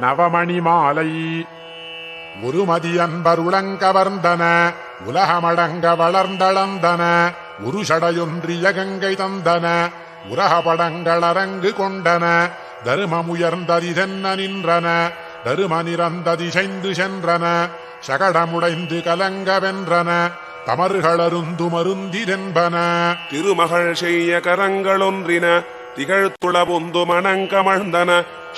நவமணி மாலை. ஒருமதி அன்பர் உலகமடங்க வளர்ந்தளந்தன உருஷடையொன்றிய கங்கை தந்தன உரகபடங்கள் அரங்கு கொண்டன தருமமுயர்ந்ததிதென்ன நின்றன தரும நிறந்ததிசைந்து சென்றன சகடமுடைந்து கலங்க வென்றன தமர்களருந்து மருந்திதென்பன திருமகள் செய்ய கரங்களொன்றின திகழ்த்துளபுந்து மணங்கமழ்ந்தன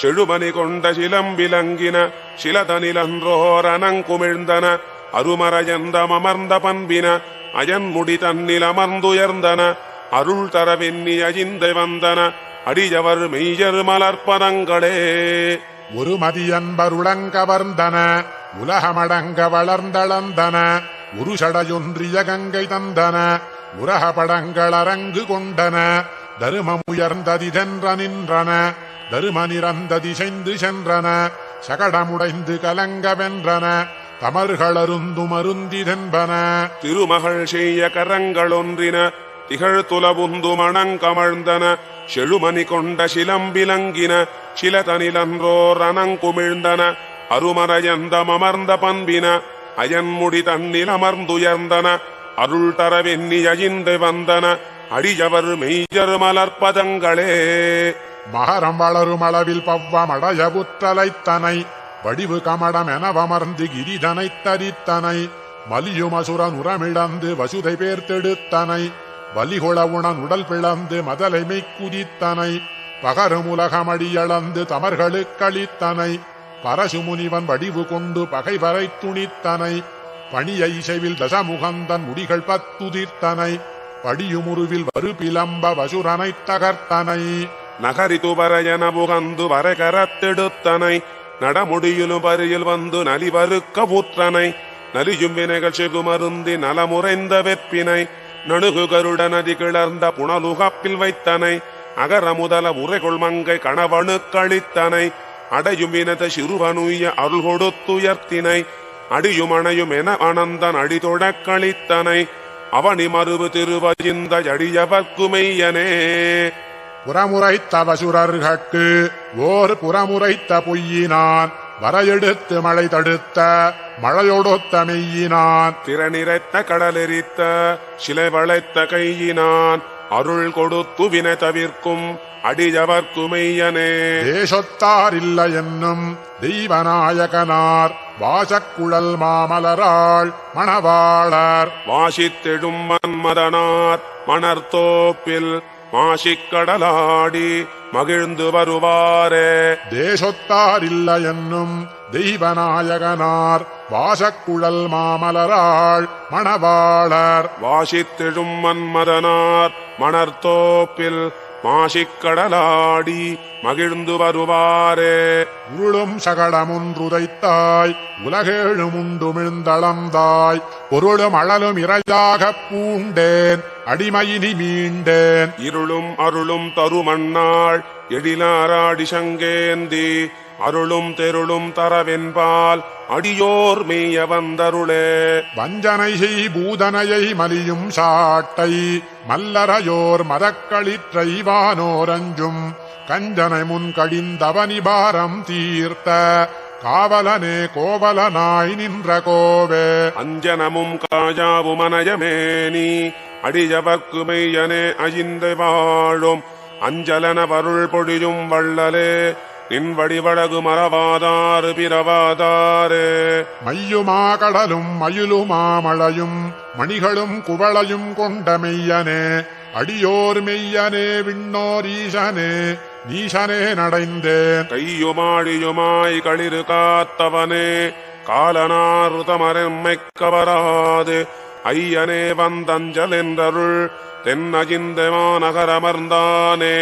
செழுமணி கொண்ட சிலம்பிலங்கின சிலதனிலன்றோர் அனங்குமிழ்ந்தன அருமறையந்தம் அமர்ந்த பண்பின அயன்முடி தன்னில் அமர்ந்துயர்ந்தன அருள் தர வெண்ணி அஜிந்தை வந்தன அடியவர் மெய்யர் மலர்ப்பதங்களே. ஒரு மதியன்பர் உளங்கவர்ந்தன உலகமடங்க வளர்ந்தளந்தன உருஷடையொன்றிய கங்கை தந்தன உரகபடங்கள் அரங்கு கொண்டன தருமமுயர்ந்ததி சென்ற நின்றன தரும நிறந்ததி செய்து சென்றன சகடமுடைந்து கலங்க வென்றன தமர்களருந்து மருந்தி தென்பன திருமகள் செய்ய கரங்களொன்றின திகழ் துலவுந்து மணங்கமழ்ந்தன செழுமணி கொண்ட சிலம்பிலங்கின சில தனிலன்றோர் அனங்குமிழ்ந்தன அருமறையந்தம் மமர்ந்த பண்பின அயன்முடி தன்னில் அமர்ந்துயர்ந்தன அருள் தர வெண்ணி வந்தன அடியவர் மெய்யர் மலர்பதங்களே மகரம் வளரும் அளவில் பவ்வமடைய புற்றலைத்தனை வடிவு கமடம் எனவமர்ந்து கிரிதனை தரித்தனை மலியுமசுரன் உரமிழந்து வசுதை பேர்த்தெடுத்தனை வலிகொள உணன் உடல் பிளந்து மதலைமை குதித்தனை பகரும் உலகமடியளந்து தமர்களுக்களித்தனை பரசுமுனிவன் வடிவு கொண்டு பகைவரை துணித்தனை பணியை இசைவில் தசமுகந்தன் முடிகள் பத்துதிர்த்தனை படியுமுருவில் வருபிலம்ப வசுரனை தகர்த்தனை. நகரிதுவரையன புகந்து வரைகரத்தெடுத்தனை நடமுடியிலும் பரியில் வந்து நலிவருக்க ஊற்றனை நலியும் வினைகள் செகுமருந்தி நலமுறைந்த வெற்பினை நணுகு கருட நதி கிளர்ந்த புனலுகப்பில் வைத்தனை அகர முதல உரைகொள் மங்கை கணவனு கழித்தனை அடையும் வினத சிறுவனுய அருள் கொடுத்துயர்த்தினை அடியும் அணையும் என அனந்தன் அடிதொடக் கழித்தனை அவனி மறுவு திருவஜிந்த அடியவர்க்குமெய்யனே புறமுறைத்த வசுரர்கட்கு ஓர் புறமுறைத்த பொய்யினான் வரையெடுத்து மழை தடுத்த மழையொடொத்த மெய்யினான். திறனிறைத்த கடலெரித்த சிலை வளைத்த கையினான் அருள் கொடுத்து வினை தவிர்க்கும் அடியவர்க்குமெய்யனே தேசொத்தார் இல்ல என்னும் தெய்வநாயகனார் வாசக்குழல் மாமலராள் மணவாளர். வாசித்தெழும் மன்மதனார் மணர்தோப்பில் மாசிக்கடலாடி மகிழ்ந்து வருவாரே. தேசொத்தார் இல்ல என்னும் தெய்வநாயகனார் வாசக்குழல் மாமலராள் மணவாளர். வாசித்தெழும் மன்மதனார் மணர்தோப்பில் மாசிக்கடலாடி மகிழ்ந்து வருவாரே. உருளும் சகடமுன்றுதைத்தாய் உலகேழும் உண்டுமிழ்ந்தளந்தாய் பொருளும் அழலும் இறையாகப் பூண்டேன் அடிமையினி மீண்டேன். இருளும் அருளும் தருமண்ணாள் எழிலாராடி சங்கேந்தி அருளும் தெருளும் தரவென்பால் அடியோர் மெய்ய வந்தருளே வஞ்சனை செய் பூதனையை மலியும் சாட்டை மல்லரையோர் மதக்களிற்றை வானோரஞ்சும் கஞ்சனை முன் கடிந்தவனி பாரம் தீர்த்த காவலனே கோவலனாய் நின்ற கோவே. அஞ்சனமும் காஜாவும் அனயமேனி அடியவர்க்கு மெய்யனே அஜிந்தை வாழும் அஞ்சலன வருள் பொழியும் வள்ளலே நின் வடிவழகு மறவாதாறு பிறவாதாரே மையுமா கடலும் மயிலுமா மழையும் மணிகளும் குவளையும் கொண்ட மெய்யனே அடியோர் மெய்யனே விண்ணோர் ஈசனே நீசனே நடைந்தேன். கையுமாழியுமாய் களிறு காத்தவனே காலனாருதமரெம்மை கவராது ஐயனே வந்தஞ்சல் என்றருள் தென்னஜிந்தமா நகரமர்ந்தானே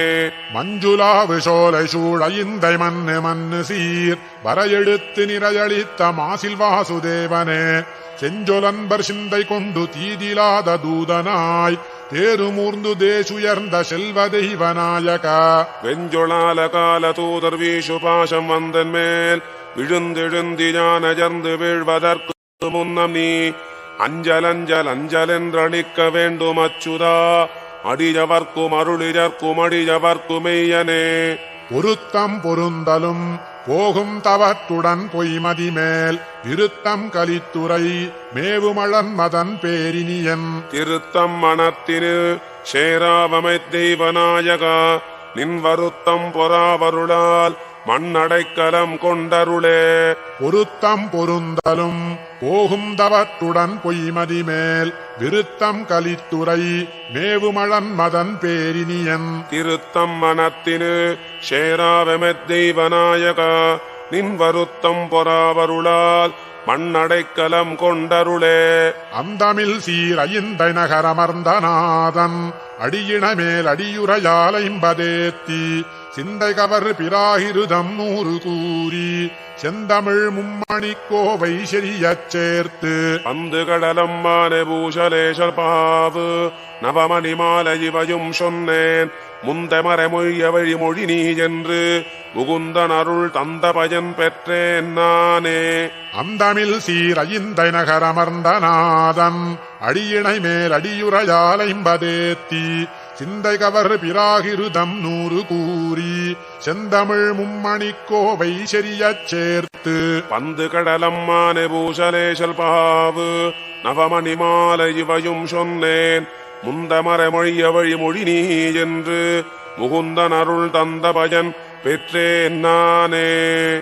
மஞ்சுளாவு சோலை சூழைந்தை மண்ணு மண்ணு சீர். வரையெடுத்து நிறையளித்த மாசில் வாசுதேவனே. செஞ்சொலன்பர் சிந்தை கொண்டு தீதிலாத தூதனாய். தேருமூர்ந்து தேசுயர்ந்த செல்வ தெய்வநாயகா வெஞ்சொளால கால தூதர் வீசு பாசம் வந்தன் மேல் விழுந்தெழுந்தி ஞானஜர்ந்து வீழ்வதற்கு முன்னம் நீ அஞ்சல் அஞ்சல் அஞ்சல் என்றளிக்க வேண்டும் அச்சுதா. அடியவர்க்கும் அருளியர்க்கும் அடியவர்க்கும் மெய்யனே. பொருத்தம் பொருந்தலும் போகும் தவற்றுடன் பொய்மதி மேல் விருத்தம் கலித்துறை மேவுமழன் மதன் பேரினியன். திருத்தம் மனத்தினு சேராவமை தெய்வநாயகா. நின் வருத்தம் பொறாவருளால் மண்ணடைக்கலம் கொண்டருளே. பொருத்தம் பொருந்தலும் போகும் தவற்றுடன் பொய்மதி மேல் விருத்தம் கலித்துறை மேவுமழன் மதன் பேரினியன். திருத்தம் மனத்தினு சேராவமை தெய்வநாயகா. நின் வருத்தம் பொறாவருளால் மண்ணடைக்கலம் கொண்டருளே. அந்தமில் சீர் ஐந்தை நகரமர்ந்த நாதன் அடியின மேல் அடியுரையாலைம்பதேத்தி சிந்தை கவர் பிராகிருதம் நூறு கூறி செந்தமிழ் மும்மணி கோவை செறியச் சேர்த்து. பந்து கடலம்மானே பூஷலேஷல் பாவு நவமணி மாலை இவையும் சொன்னேன். முந்த மறைமொழிய வழிமொழி நீ என்று முகுந்தன் அருள் தந்த பயன் பெற்றேன் நானே. அந்தமில் சீர் ஐந்தை நகரமர்ந்த நாதன் அடியினை மேல் அடியுரையாலைம்பதேத்தி சிந்தை கவர் பிராகிருதம் நூறு கூறி செந்தமிழ் மும்மணி கோவை செறியச் சேர்த்து. பந்து கடலம்மானே பூசலேசல் பாவு நவமணி மாலை இவையும் சொன்னேன். முந்த மறைமொழிய வழிமொழி நீ என்று முகுந்தன் அருள் தந்த பயன் பெற்றேன் நானே.